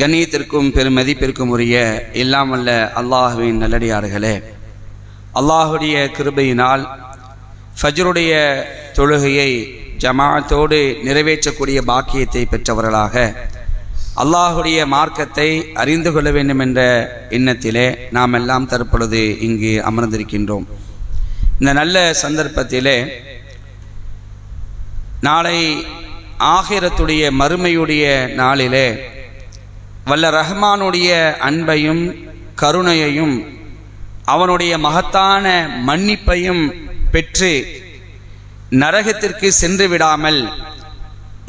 கண்ணியத்திற்கும் பெருமதிப்பிற்கும் உரிய இல்லாமல்ல அல்லாஹுவின் நல்லடியார்களே. அல்லாஹுடைய கிருபையினால் ஃபஜ்ருடைய தொழுகையை ஜமாத்தோடு நிறைவேற்றக்கூடிய பாக்கியத்தை பெற்றவர்களாக அல்லாஹுடைய மார்க்கத்தை அறிந்து கொள்ள வேண்டும் என்ற எண்ணத்திலே நாம் எல்லாம் தற்பொழுது இங்கு அமர்ந்திருக்கின்றோம். இந்த நல்ல சந்தர்ப்பத்திலே நாளை ஆகிரத்துடைய மறுமையுடைய நாளிலே வல்ல ரஹ்மானுடைய அன்பையும் கருணையையும் அவனுடைய மகத்தான மன்னிப்பையும் பெற்று நரகத்திற்கு சென்று விடாமல்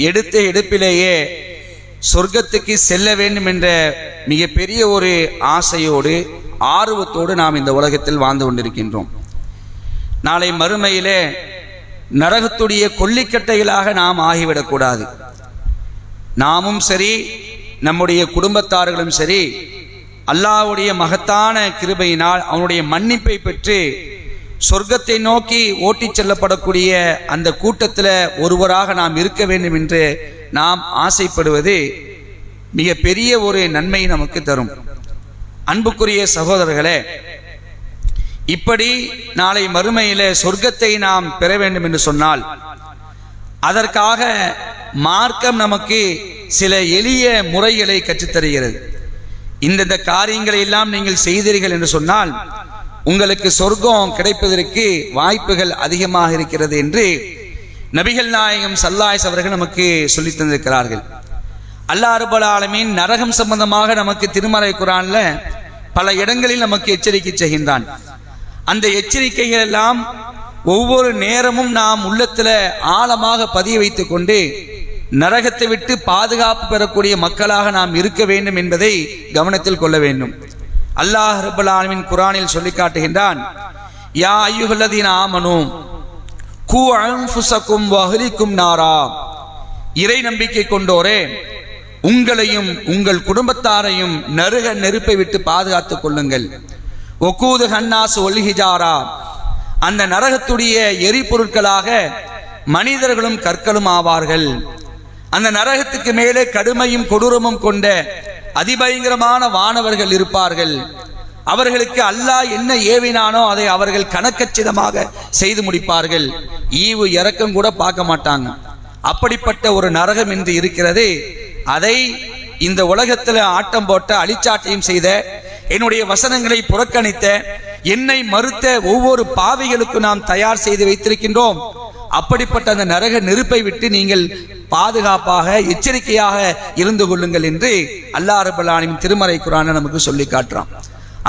எடுத்த எடுப்பிலேயே சொர்க்கத்துக்கு செல்ல வேண்டும் என்ற மிகப்பெரிய ஒரு ஆசையோடு ஆர்வத்தோடு நாம் இந்த உலகத்தில் வாழ்ந்து கொண்டிருக்கின்றோம். நாளை மறுமையிலே நரகத்துடைய கொல்லிக்கட்டைகளாக நாம் ஆகிவிடக்கூடாது. நாமும் சரி நம்முடைய குடும்பத்தார்களும் சரி அல்லாஹ்வுடைய மகத்தான கிருபையினால் அவனுடைய மன்னிப்பை பெற்று சொர்க்கத்தை நோக்கி ஓட்டிச் செல்லப்படக்கூடிய அந்த கூட்டத்தில் ஒருவராக நாம் இருக்க வேண்டும் என்று நாம் ஆசைப்படுவது மிக பெரிய ஒரு நன்மை நமக்கு தரும். அன்புக்குரிய சகோதரர்களே இப்படி நாளை மறுமையில சொர்க்கத்தை நாம் பெற வேண்டும் என்று சொன்னால் அதற்காக மார்க்கம் நமக்கு சில எளிய முறைகளை கற்றுத்தருகிறது. இந்தந்த காரியங்களை எல்லாம் நீங்கள் செய்தீர்கள் என்று சொன்னால் உங்களுக்கு சொர்க்கம் கிடைப்பதற்கு வாய்ப்புகள் அதிகமாக இருக்கிறது என்று நபிகள் நாயகம் சல்லாய்ஸ் அவர்கள் நமக்கு சொல்லி தந்திருக்கிறார்கள். அல்லா அருபல் நரகம் சம்பந்தமாக நமக்கு திருமறை குரான்ல பல இடங்களில் நமக்கு எச்சரிக்கை செய்கின்றான். அந்த எச்சரிக்கைகள் எல்லாம் ஒவ்வொரு நேரமும் நாம் உள்ளத்துல ஆழமாக பதிய வைத்துக் கொண்டு நரகத்தை விட்டு பாதுகாப்பு பெறக்கூடிய மக்களாக நாம் இருக்க வேண்டும் என்பதை கவனத்தில் கொள்ள வேண்டும். அல்லாஹ் ரபுல் ஆலமின் குரானில் சொல்லி காட்டுகின்றான் யா ஐயுகல்லதீன் ஆமனும் கூ அன்ஃபுசக்கும் வஹலிக்கும் நாரா. இறை நம்பிக்கை கொண்டோரே உங்களையும் உங்கள் குடும்பத்தாரையும் நருக நெருப்பை விட்டு பாதுகாத்துக் கொள்ளுங்கள். ஒக்கூது ஹன்னாஸ் ஒல்ஹிஜாரா அந்த நரகத்துடைய எரிபொருட்களாக மனிதர்களும் கற்களும் ஆவார்கள். அந்த நரகத்துக்கு மேலே கடுமையும் கொடூரமும் கொண்ட அதிபயங்கரமான வானவர்கள் இருப்பார்கள். அவர்களுக்கு அல்லாஹ் என்ன ஏவினானோ அதை அவர்கள் கணக்கச்சிதமாக செய்து முடிப்பார்கள். ஈவு இறக்கம் கூட பார்க்க மாட்டாங்க. அப்படிப்பட்ட ஒரு நரகம் என்று இருக்கிறது. அதை இந்த உலகத்தில் ஆட்டம் போட்ட அழிச்சாட்டியம் செய்த என்னுடைய வசனங்களை புறக்கணித்த என்னை மறுத்த ஒவ்வொரு பாவிகளுக்கும் நாம் தயார் செய்து வைத்திருக்கின்றோம். அப்படிப்பட்ட அந்த நரக நெருப்பை விட்டு நீங்கள் பாதுகாப்பாக எச்சரிக்கையாக இருந்து கொள்ளுங்கள் என்று அல்லா ரபுல்லானின் திருமறை குரான நமக்கு சொல்லி காட்டுறான்.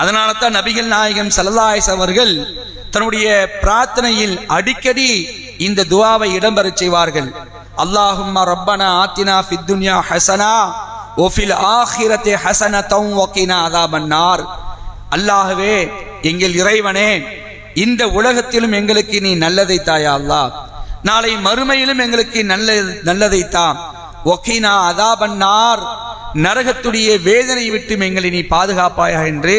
அதனால தான் நபிகள் நாயகம் சல்லல்லாயஸ் அவர்கள் தன்னுடைய பிரார்த்தனையில் அடிக்கடி இந்த துவாவை இடம்பெறச் செய்வார்கள். அல்லாஹும்ம ரப்பனா ஆத்தினா ஃபித்துன்யா ஹசனா ஒஃபில் ஆஹிரத்தே ஹசனத்தம் வக்கீனா அதாபன்னார் அல்லாகவே எங்கள் இறைவனே இந்த உலகத்திலும் எங்களுக்கு நீ நல்லதை தாயா அல்லாஹ். நாளை மறுமையிலும் எங்களுக்கு நல்ல நல்லதைத்தான். தாம் அதாபன்னார். நரகத்துடைய வேதனை விட்டு எங்களை நீ பாதுகாப்பாயா என்று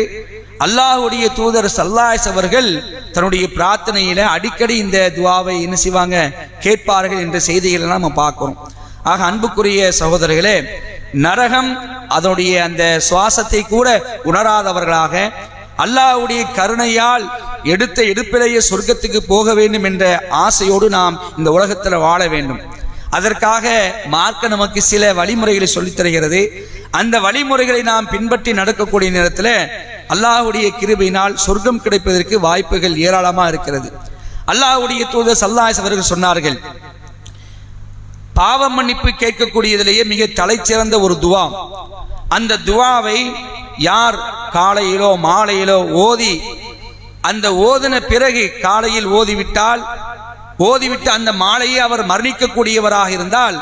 அல்லாஹுடைய தூதர் சல்லாஸ் அவர்கள் தன்னுடைய பிரார்த்தனையில அடிக்கடி இந்த துவாவை என்ன செய்வாங்க கேட்பார்கள் என்ற செய்திகளை நம்ம பார்க்கிறோம். ஆக அன்புக்குரிய சகோதரர்களே நரகம் அதனுடைய அந்த சுவாசத்தை கூட உணராதவர்களாக அல்லாஹுடைய கருணையால் எடுத்த எடுப்பிலேயே சொர்க்கத்துக்கு போக வேண்டும் என்ற ஆசையோடு நாம் இந்த உலகத்தில் வாழ வேண்டும். அதற்காக மார்க்க நமக்கு சில வழிமுறைகளை சொல்லித் தருகிறது. அந்த வழிமுறைகளை நாம் பின்பற்றி நடக்கக்கூடிய நேரத்தில் அல்லாஹுடைய கிருபையினால் சொர்க்கம் கிடைப்பதற்கு வாய்ப்புகள் ஏராளமாக இருக்கிறது. அல்லாஹுடைய தூதர் சல்லாஸ் அவர்கள் சொன்னார்கள் பாவ மன்னிப்பு கேட்கக்கூடியதிலேயே மிக தலைச்சிறந்த ஒரு துவா. அந்த துவாவை யார் காலையிலோ மாலையிலோ ஓதி அந்த ஓதின பிறகு காலையில் ஓதிவிட்டால் ஓதிவிட்டு அந்த மாலையை அவர் மரணிக்கக்கூடியவராக இருந்தால்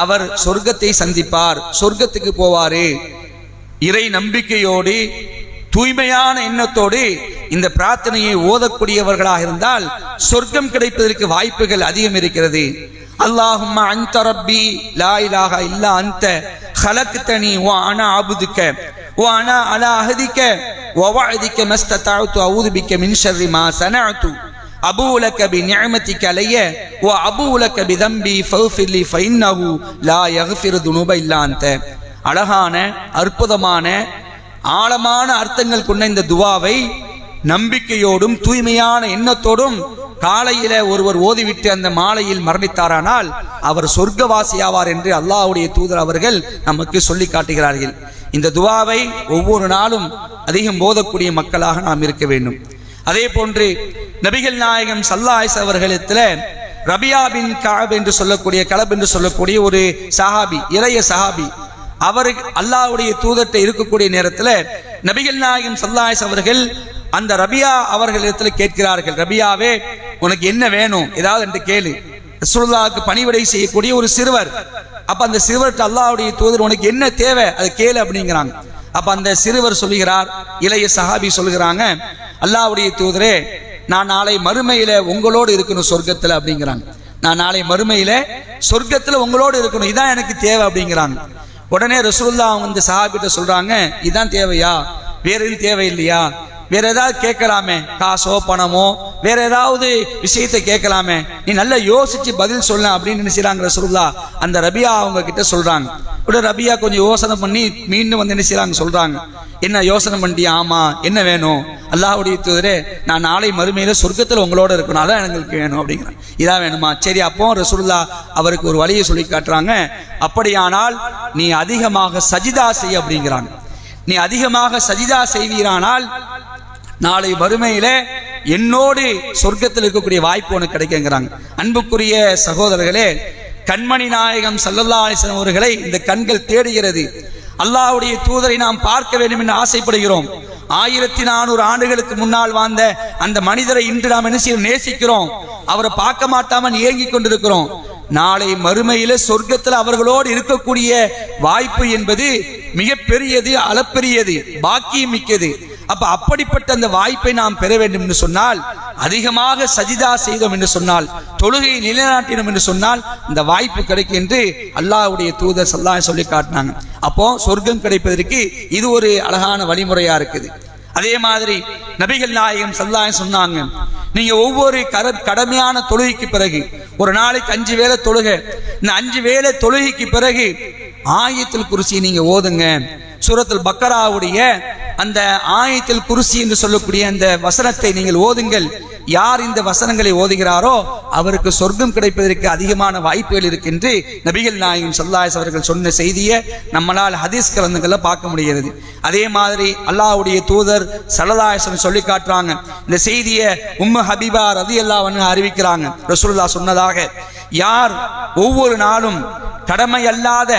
அவர் சொர்க்கத்தை சந்திப்பார் சொர்க்கத்துக்கு போவாரு. இறை நம்பிக்கையோடு தூய்மையான எண்ணத்தோடு இந்த பிரார்த்தனையை ஓதக்கூடியவர்களாக இருந்தால் சொர்க்கம் கிடைப்பதற்கு வாய்ப்புகள் அதிகம் இருக்கிறது. அல்லாஹும் அந்த ரப்பி லா இலாக இல்லா அந்த ஹலக்கு தனி ஓ அனா ஆபுதுக்க ஓ அனா அலா அகதிக்க ஒவாதிக்க மஸ்தத்தாழ்த்து அவுதுபிக்க மின்ஷர்ரி மா சனாத்து அபூலக்க பி நியமத்தி கலைய ஓ அபூலக்க பி தம்பி ஃபௌஃபில்லி ஃபைன்னஹு லா யஹ்ஃபிரு துனுப இல்லாந்த அழகான அற்புதமான ஆழமான அர்த்தங்கள் கொண்ட இந்த துவாவை நம்பிக்கையோடும் தூய்மையான எண்ணத்தோடும் காலையில ஒருவர் ஓதிவிட்டு அந்த மாலையில் மரணித்தாரானால் அவர் சொர்க்கவாசி ஆவார் என்று அல்லாஹுடைய தூதர் அவர்கள் நமக்கு சொல்லி காட்டுகிறார்கள். இந்த துவாவை ஒவ்வொரு நாளும் அதிகம் போதக்கூடிய மக்களாக நாம் இருக்க வேண்டும். அதே போன்று நபிகள் நாயகம் சல்லாஹ் அவர்களிடத்துல ரபியா பின் காப் என்று சொல்லக்கூடிய கலப் என்று சொல்லக்கூடிய ஒரு சஹாபி இளைய சஹாபி அவர் அல்லாவுடைய தூதர்கிட்ட இருக்கக்கூடிய நேரத்தில் நபிகள் நாயகம் சல்லாஹ் அவர்கள் அந்த ரபியா அவர்களிடத்துல கேட்கிறார்கள் ரபியாவே உனக்கு என்ன வேணும்? ஏதாவது என்று கேளு. ரசூலுல்லாஹ்வுக்கு பணிவிடை செய்யக்கூடிய ஒரு சிறுவர். அப்ப அந்த சிறுவர்கிட்ட அல்லாவுடைய தூதர் உனக்கு என்ன தேவை? அதை கேளு அப்படிங்கிறாங்க. அப்ப அந்த சிறுவர் சொல்லுகிறார் இளைய சஹாபி சொல்லுகிறாங்க அல்லாவுடைய தூதரே நான் நாளை மறுமையில உங்களோடு இருக்கணும் சொர்க்கத்துல அப்படிங்கிறாங்க. நான் நாளை மறுமையில சொர்க்கத்துல உங்களோடு இருக்கணும் இதான் எனக்கு தேவை அப்படிங்கிறாங்க. உடனே ரசூல்லா வந்து சஹாபிட்ட சொல்றாங்க இதான் தேவையா? வேற எதுவும் தேவை இல்லையா வேற ஏதாவது கேட்கலாமே? காசோ பணமோ வேற ஏதாவது விஷயத்தை கேட்கலாமே? நீ நல்லா யோசிச்சு பதில் சொல்ல அப்படின்னு நினைச்சாங்க ரசூல்லா அந்த ரபியா அவங்க கிட்ட சொல்றாங்க. கூட ரபியா கொஞ்சம் யோசனை பண்ணி மீண்டும் வந்து என்ன சொல்றாங்க. என்ன யோசனை பண்ணிட்டியா? ஆமா. என்ன வேணும்? அல்லாஹுடைய தூதரே நான் நாளை மறுமையில சொர்க்கத்தில் உங்களோட இருக்கணும். அதான் எங்களுக்கு வேணும் அப்படிங்கிறேன். இதான் வேணுமா? சரி அப்போ ரசூல்லா அவருக்கு ஒரு வழியை சொல்லி காட்டுறாங்க. அப்படியானால் நீ அதிகமாக சஜிதா செய் அப்படிங்கிறாங்க. நீ அதிகமாக சஜிதா செய்வீரானால் நாளை வறுமையில என்னோடு சொர்க்கத்தில் இருக்கக்கூடிய வாய்ப்பு உனக்கு கிடைக்குங்கிறாங்க. அன்புக்குரிய சகோதரர்களே கண்மணி நாயகம் சல்லல்லா அலிஸ்லாம் அவர்களை இந்த கண்கள் தேடுகிறது. அல்லாஹ்வுடைய தூதரை நாம் பார்க்க வேண்டும் என்று ஆசைப்படுகிறோம். ஆயிரத்தி நானூறு ஆண்டுகளுக்கு முன்னால் வாழ்ந்த அந்த மனிதரை இன்று நாம் என்ன செய்ய நேசிக்கிறோம். அவரை பார்க்க மாட்டாமல் இயங்கிக் கொண்டிருக்கிறோம். நாளை மறுமையில சொர்க்கத்தில் அவர்களோடு இருக்கக்கூடிய வாய்ப்பு என்பது மிகப்பெரியது அளப்பெரியது பாக்கியம் மிக்கது. அப்ப அப்படிப்பட்ட அந்த வாய்ப்பை நாம் பெற வேண்டும் என்று சொன்னால் அதிகமாக சஜிதா செய்தோம் என்று சொன்னால் தொழுகையை நிலைநாட்டினோம் என்று சொன்னால் இந்த வாய்ப்பு கிடைக்கும் என்று அல்லாஹ்வுடைய தூதர் சல்லாஹ் சொல்லி காட்டினாங்க. அப்போ சொர்க்கம் கிடைப்பதற்கு இது ஒரு அழகான வழிமுறையா இருக்குது. அதே மாதிரி நபிகள் நாயகம் சல்லாஹ் சொன்னாங்க நீங்க ஒவ்வொரு கர கடமையான தொழுகைக்கு பிறகு ஒரு நாளைக்கு அஞ்சு வேளை தொழுக. இந்த அஞ்சு வேளை தொழுகைக்கு பிறகு ஆயத்தில் குறிச்சி நீங்க ஓதுங்க. சூரத்தில் பக்கராவுடைய அந்த ஆயத்தில் குருசி என்று சொல்லக்கூடிய அந்த வசனத்தை நீங்கள் ஓதுங்கள். யார் இந்த வசனங்களை ஓதுகிறாரோ அவருக்கு சொர்க்கம் கிடைப்பதற்கு அதிகமான வாய்ப்புகள் இருக்கின்று நபிகள் நாயகம் சல்லாஸ் அவர்கள் சொன்ன செய்தியை நம்மளால் ஹதீஸ் கலந்துகளை பார்க்க முடிகிறது. அதே மாதிரி அல்லாஹ்வுடைய தூதர் சரதாயசன் சொல்லி காட்டுறாங்க. இந்த செய்தியை உம்மு ஹபீபா ரதி அல்லாஹ்னு அறிவிக்கிறாங்க. ரசூல்லா சொன்னதாக யார் ஒவ்வொரு நாளும் கடமை அல்லாத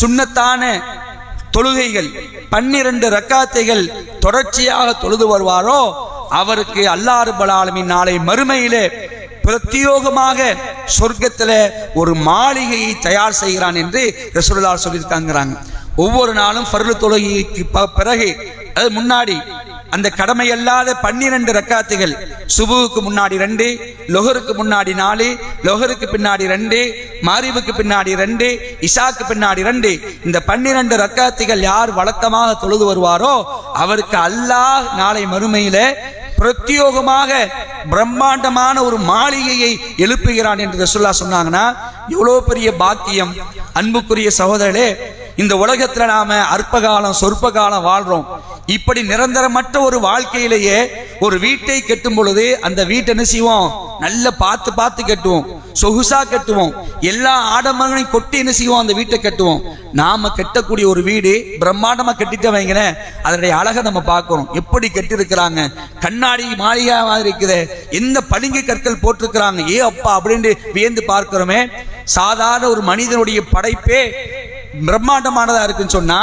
சுண்ணத்தான தொழுகைகள் பன்னிரண்டு ரக்காத்தைகள் தொடர்ச்சியாக தொழுது வருவாரோ அவருக்கு அல்லாஹ் ரப்பல் நாளை மறுமையிலே பிரத்யோகமாக சொர்க்கத்தில் ஒரு மாளிகையை தயார் செய்கிறான் என்று ரசூலுல்லாஹ் சொல்லியிருக்காங்கிறாங்க. ஒவ்வொரு நாளும் ஃபர்லு தொழுகைக்கு ப- பிறகு அது முன்னாடி அந்த கடமை அல்லாத பன்னிரண்டு ரக்காத்துகள் சுபுவுக்கு முன்னாடி ரெண்டு லொஹருக்கு முன்னாடி நாலு லொஹருக்கு பின்னாடி ரெண்டு மாரிவுக்கு பின்னாடி ரெண்டு இஷாக்கு பின்னாடி ரெண்டு இந்த பன்னிரண்டு ரக்காத்துகள் யார் வழக்கமாக தொழுது வருவாரோ அவருக்கு அல்லாஹ் நாளை மறுமையில பிரத்யோகமாக பிரம்மாண்டமான ஒரு மாளிகையை எழுப்புகிறான் என்று ரசுல்லா சொன்னாங்கன்னா எவ்வளோ பெரிய பாக்கியம். அன்புக்குரிய சகோதரர்களே இந்த உலகத்துல நாம அற்ப காலம் சொற்ப காலம் வாழ்றோம். இப்படி நிரந்தரமற்ற ஒரு வாழ்க்கையிலேயே ஒரு வீட்டை கட்டும் பொழுது அந்த வீட்டை என்ன செய்வோம்? நல்ல பார்த்து பார்த்து கட்டுவோம். சொகுசா கட்டுவோம். எல்லா ஆடம்பரங்களையும் கொட்டி என்ன செய்வோம்? அந்த வீட்டை கட்டுவோம். நாம கட்டக்கூடிய ஒரு வீடு பிரம்மாண்டமா கட்டிட்டு வைங்களேன். அதனுடைய அழகை நம்ம பார்க்கிறோம் எப்படி கட்டிருக்கிறாங்க கண்ணாடி மாளிகை மாதிரி இருக்குது. எந்த பளிங்கு கற்கள் போட்டிருக்கிறாங்க? ஏ அப்பா அப்படின்னு வியந்து பார்க்கிறோமே. சாதாரண ஒரு மனிதனுடைய படைப்பே பிரம்மாண்டமானதா இருக்குன்னு சொன்னா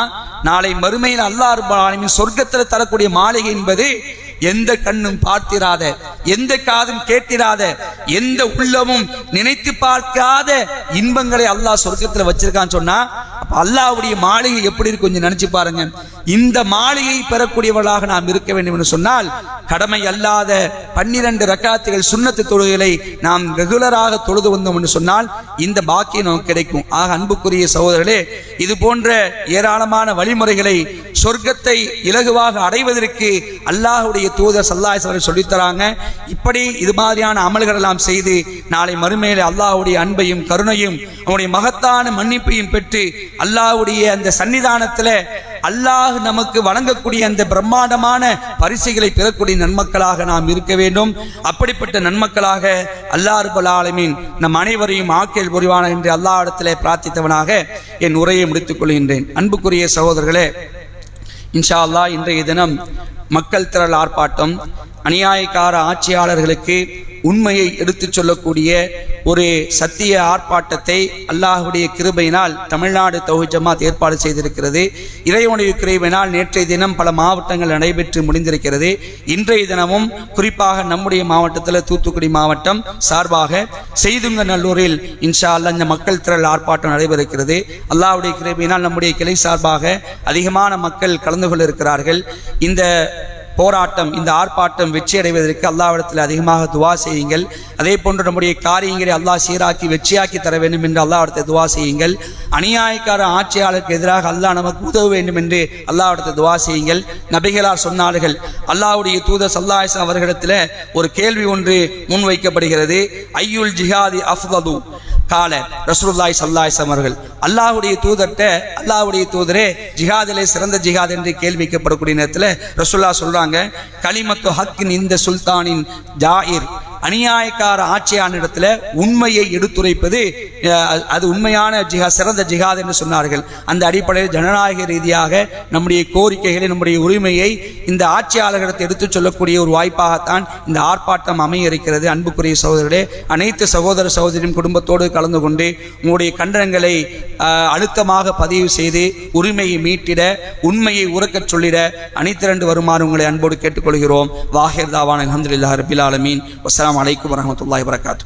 நாளை மறுமையில் அல்லாஹ் ரப்பல் சொர்க்கத்தில் தரக்கூடிய மாளிகை என்பது எந்த கண்ணும் பார்த்திராத எந்த காதும் கேட்டிராத எந்த உள்ளமும் நினைத்து பார்க்காத இன்பங்களை அல்லாஹ் சொர்க்கத்தில் வச்சிருக்கான்னு சொன்னா அப்ப அல்லாஹ்வுடைய மாளிகை எப்படி இருக்கு கொஞ்சம் நினைச்சு பாருங்க. இந்த மாளிகை பெறக்கூடியவர்களாக நாம் இருக்க வேண்டும் என்று சொன்னால் கடமை அல்லாத பன்னிரண்டு ரக்காத்துகள் சுண்ணத்து தொழுகளை நாம் ரெகுலராக தொழுது வந்தோம் என்று சொன்னால் இந்த பாக்கியம் நமக்கு கிடைக்கும். ஆக அன்புக்குரிய சகோதரர்களே இது போன்ற ஏராளமான வழிமுறைகளை சொர்க்கத்தை இலகுவாக அடைவதற்கு அல்லாஹுடைய தூதர் சல்லாஸ் அவர்கள் சொல்லித்தராங்க இப்படி இது மாதிரியான அமல்கள் எல்லாம் செய்து நாளை மறுமையில அல்லாஹுடைய அன்பையும் கருணையும் அவனுடைய மகத்தான மன்னிப்பையும் பெற்று அல்லாஹுடைய அந்த சன்னிதானத்தில் அல்லாஹ் நமக்கு வழங்கக்கூடிய அந்த பிரம்மாண்டமான பரிசுகளை பெறக்கூடிய நன்மக்களாக நாம் இருக்க வேண்டும். அப்படிப்பட்ட நன்மக்களாக அல்லாஹ் ஆலமின் நம் அனைவரையும் ஆக்கியல் புரிவான என்று அல்லாஹ்விடத்திலே பிரார்த்தித்தவனாக என் உரையை முடித்துக் கொள்கின்றேன். அன்புக்குரிய சகோதரர்களே இன்ஷா அல்லாஹ் இன்றைய தினம் மக்கள் திரள் ஆர்ப்பாட்டம் அநியாயக்கார ஆட்சியாளர்களுக்கு உண்மையை எடுத்துச் சொல்லக்கூடிய ஒரு சத்திய ஆர்ப்பாட்டத்தை அல்லாஹுடைய கிருபையினால் தமிழ்நாடு தௌஹி ஏற்பாடு செய்திருக்கிறது. இறைவனுடைய கிருபையினால் நேற்றைய தினம் பல மாவட்டங்கள் நடைபெற்று முடிந்திருக்கிறது. இன்றைய தினமும் குறிப்பாக நம்முடைய மாவட்டத்தில் தூத்துக்குடி மாவட்டம் சார்பாக செய்துங்க நல்லூரில் இன்ஷா அல்லாஹ் இந்த மக்கள் திரள் ஆர்ப்பாட்டம் நடைபெறுகிறது. அல்லாஹுடைய கிருபையினால் நம்முடைய கிளை சார்பாக அதிகமான மக்கள் கலந்து கொள்ள இருக்கிறார்கள் இந்த போராட்டம் இந்த ஆர்ப்பாட்டம் வெற்றி அடைவதற்கு அல்லாவிடத்தில் அதிகமாக துவா செய்யுங்கள். அதே போன்று நம்முடைய காரியங்களை அல்லாஹ் சீராக்கி வெற்றியாக்கி தர வேண்டும் என்று அல்லாவிடத்தை துவா செய்யுங்கள். அநியாயக்கார ஆட்சியாளருக்கு எதிராக அல்லாஹ் நமக்கு உதவ வேண்டும் என்று அல்லாவிடத்தை துவா செய்யுங்கள். நபிகளார் சொன்னார்கள் அல்லாவுடைய தூதர் சல்லாஹ் அவர்களிடத்தில் ஒரு கேள்வி ஒன்று முன்வைக்கப்படுகிறது ஐயுல் ஜிஹாதி அஃதலு கால ரசூல்லாய் ஸல்லல்லாஹு அவர்கள் அல்லாஹுடைய தூதர்கிட்ட அல்லாஹுடைய தூதரே ஜிஹாதிலே சிறந்த ஜிஹாத் என்று கேள்விக்கப்படக்கூடிய நேரத்தில் ரசுல்லா சொல்கிறாங்க கலிமத்து ஹக்கின் இந்த சுல்தானின் ஜாயிர். அநியாயக்கார ஆட்சியான இடத்துல உண்மையை எடுத்துரைப்பது அது உண்மையான ஜிஹா சிறந்த ஜிஹாத் என்று சொன்னார்கள். அந்த அடிப்படையில் ஜனநாயக ரீதியாக நம்முடைய கோரிக்கைகளை நம்முடைய உரிமையை இந்த ஆட்சியாளர்களிடத்தை எடுத்துச் சொல்லக்கூடிய ஒரு வாய்ப்பாகத்தான் இந்த ஆர்ப்பாட்டம் அமைய இருக்கிறது அன்புக்குரிய சகோதரர்களே அனைத்து சகோதர சகோதரியும் குடும்பத்தோடு கலந்து கொண்டு உங்களுடைய கண்டனங்களை அழுத்தமாக பதிவு செய்து உரிமையை மீட்டிட உண்மையை உறக்கச் சொல்லிட அனைத்திரண்டு வருமாறு உங்களை அன்போடு கேட்டுக்கொள்கிறோம். வாஹிர் தாவான் அலமதுல்லா ரபில் ஆலமீன். வஸ்ஸலாமு அலைக்கும் வரஹ்மத்துல்லாஹி வரகாத்து